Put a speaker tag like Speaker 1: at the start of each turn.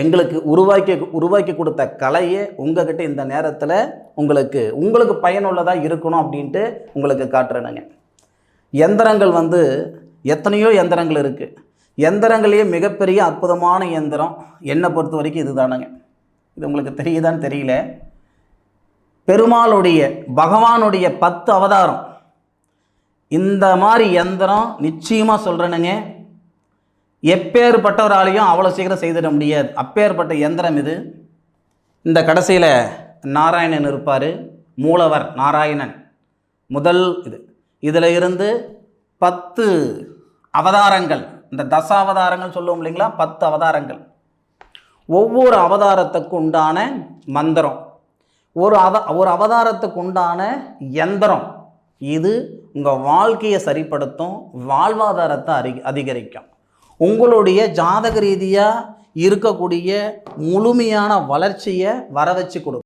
Speaker 1: எங்களுக்கு உருவாக்கி உருவாக்கி கொடுத்த கலையே உங்ககிட்ட இந்த நேரத்தில் உங்களுக்கு உங்களுக்கு பயனுள்ளதாக இருக்கணும் அப்படின்ட்டு உங்களுக்கு காட்டுறேனுங்க. எந்திரங்கள் வந்து எத்தனையோ எந்திரங்கள் இருக்குது எந்திரங்களையே மிகப்பெரிய அற்புதமான எந்திரம் என்னை பொறுத்த வரைக்கும் இதுதானுங்க. இது உங்களுக்கு தெரியுதான்னு தெரியல. பெருமாளுடைய பகவானுடைய பத்து அவதாரம். இந்த மாதிரி எந்திரம் நிச்சயமாக சொல்கிறேனுங்க எப்பேற்பட்டவராலையும் அவ்வளோ சீக்கிரம் செய்திட முடியாது. அப்பேற்பட்ட எந்திரம் இது. இந்த கடைசியில் நாராயணன் இருப்பார். மூலவர் நாராயணன். முதல் இது. இதில் இருந்து பத்து அவதாரங்கள். இந்த தசாவதாரங்கள் சொல்லுவோம் இல்லைங்களா? பத்து அவதாரங்கள். ஒவ்வொரு அவதாரத்துக்கு உண்டான மந்திரம். ஒரு அவ ஒரு அவதாரத்துக்கு உண்டான எந்திரம் இது உங்கள் வாழ்க்கையை சரிப்படுத்தும் வாழ்வாதாரத்தை அறி அதிகரிக்கும். உங்களுடைய ஜாதக ரீதியாக இருக்கக்கூடிய முழுமையான வளர்ச்சியை வர வச்சு கொடுக்கும்.